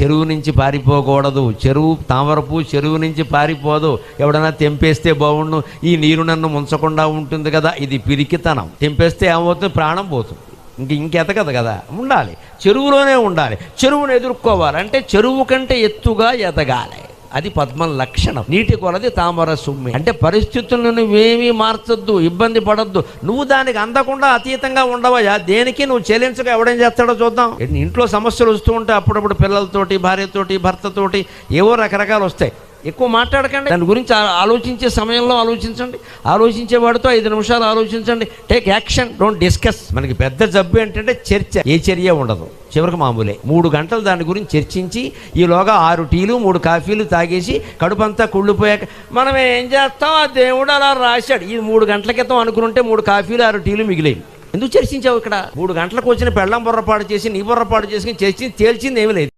చెరువు నుంచి పారిపోకూడదు. చెరువు తామరపు చెరువు నుంచి పారిపోదు. ఎవడన్నా తెంపేస్తే బాగుండు ఈ నీరు నన్ను ముంచకుండా ఉంటుంది కదా. ఇది పిరికితనం. తెంపేస్తే ఏమవుతుంది? ప్రాణం పోతుంది. ఇంక ఇంకెతకదు కదా. ఉండాలి. చెరువులోనే ఉండాలి. చెరువును ఎదుర్కోవాలి. అంటే చెరువు కంటే ఎత్తుగా ఎదగాలి. అది పద్మం లక్షణం. నీటి కొలది తామర సుమ్మి. అంటే పరిస్థితులను నువ్వేమీ మార్చొద్దు ఇబ్బంది పడొద్దు. నువ్వు దానికి అందకుండా అతీతంగా ఉండవయ్యా. దేనికి నువ్వు చెల్లించక ఎవడేం చేస్తాడో చూద్దాం. ఇంట్లో సమస్యలు వస్తూ ఉంటే అప్పుడప్పుడు పిల్లలతోటి భార్యతోటి భర్తతోటి ఏవో రకరకాలు వస్తాయి. ఎక్కువ మాట్లాడకండి. దాని గురించి ఆలోచించే సమయంలో ఆలోచించండి. ఆలోచించే వాడితో ఐదు నిమిషాలు ఆలోచించండి. టేక్ యాక్షన్ డోంట్ డిస్కస్ మనకి పెద్ద జబ్బు ఏంటంటే చర్చ. ఏ చర్య ఉండదు. చివరికి మామూలే. మూడు గంటలు దాని గురించి చర్చించి ఈలోగా ఆరు టీలు మూడు కాఫీలు తాగేసి కడుపంతా కుళ్ళిపోయాక మనం ఏం చేస్తాం? ఆ దేవుడు అలా రాశాడు. ఈ మూడు గంటల క్రితం అనుకుంటే మూడు కాఫీలు ఆరు టీలు మిగిలేవి. ఎందుకు చర్చించావు ఇక్కడ? మూడు గంటలకు వచ్చిన పెళ్ళం బుర్రపాటు చేసి నీ బుర్రపాటు చేసుకుని చర్చించి తేల్చింది ఏమీ లేదు.